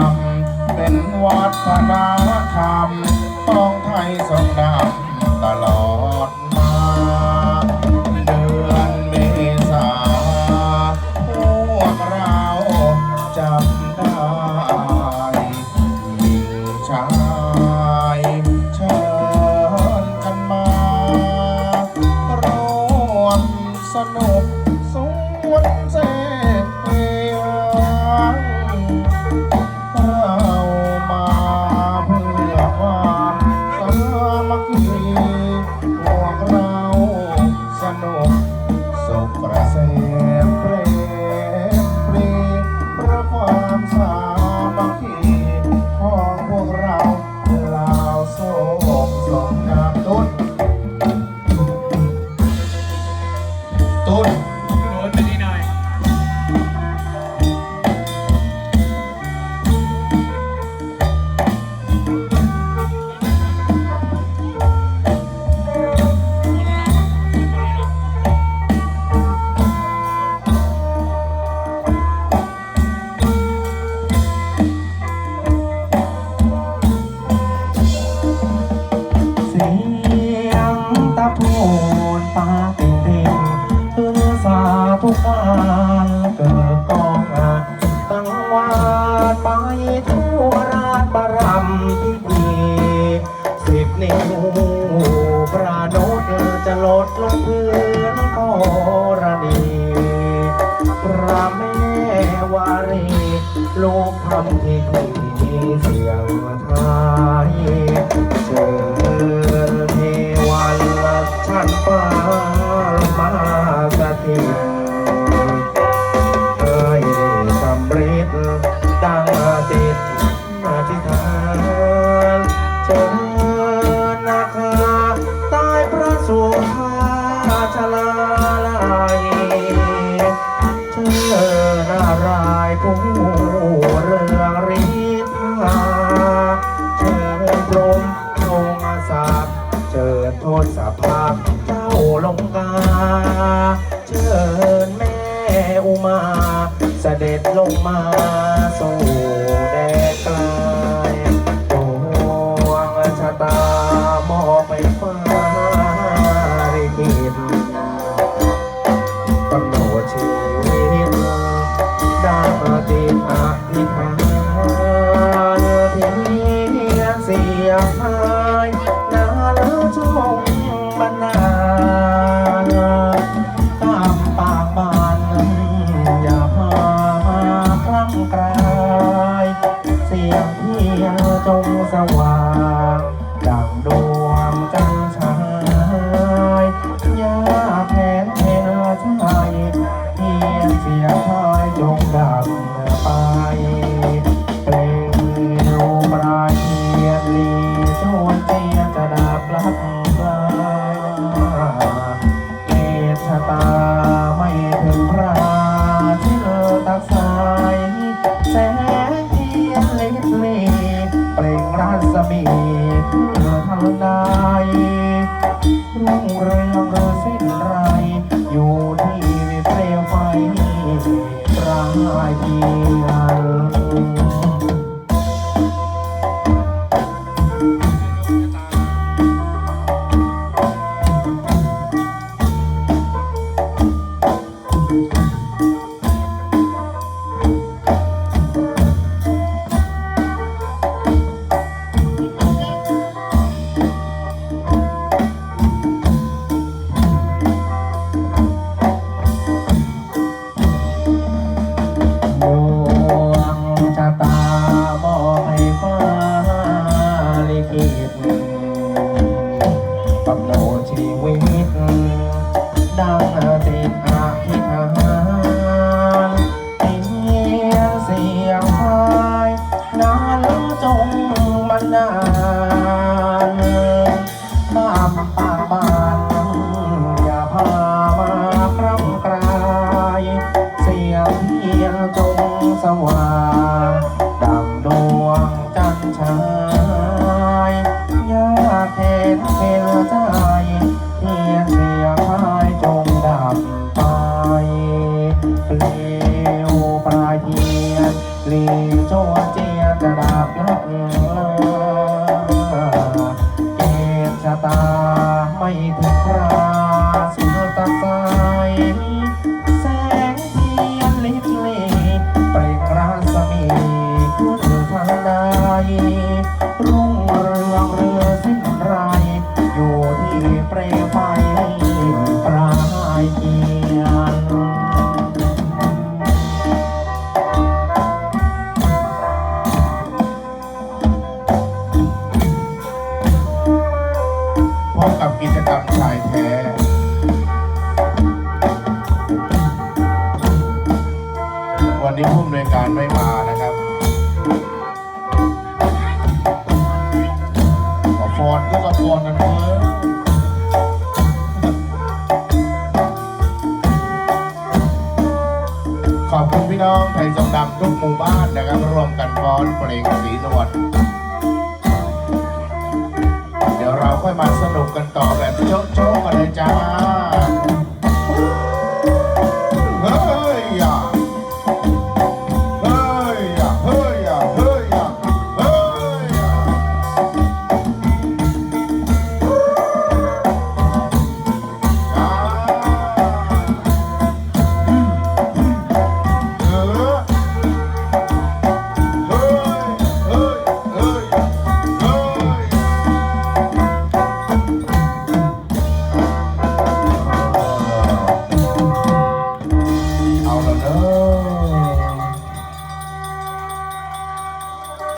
าเป็นวัฒนธรรมต้องไทยสงดำตลอดมา เดือนเมษาพวกเราจำได้หญิงชายเชิญกันมารวมสนุกสวนเสพเอ ทุกงานเกิดกองงานตั้งวานไปทั่วราชบารมที่ดีสิบนิ้วประนุดจะลดลงพื้นโรณีพระแม่วารีลูกทำที่ที่เสียงไทยเชิญเทวันลัชันฟ้า สุภาชลาลัเจอนารายผู้เรืองฤทธาเชิญพรมทงศักดิ์เชิญโทษสภาพเจ้าลงกา เชิญแม่อุมา เสด็จลงมาสู่ อย่าหายนานแล้วชมมานานตามปากบานอย่าหาคลั่งกลาย เสียงเพียงจงสว่าง มีเธอทางใดรุ่งเรืองหรือสิ้นไร อยู่ที่เปลวไฟรายที ขอบคุณพี่น้องไทยทรงดำทุกหมู่บ้านนะครับร่วมกันฟ้อนเพลงสีนวลเดี๋ยวเราค่อยมาสนุกกันต่อแบบโจ๊ะๆกันเลยจ้า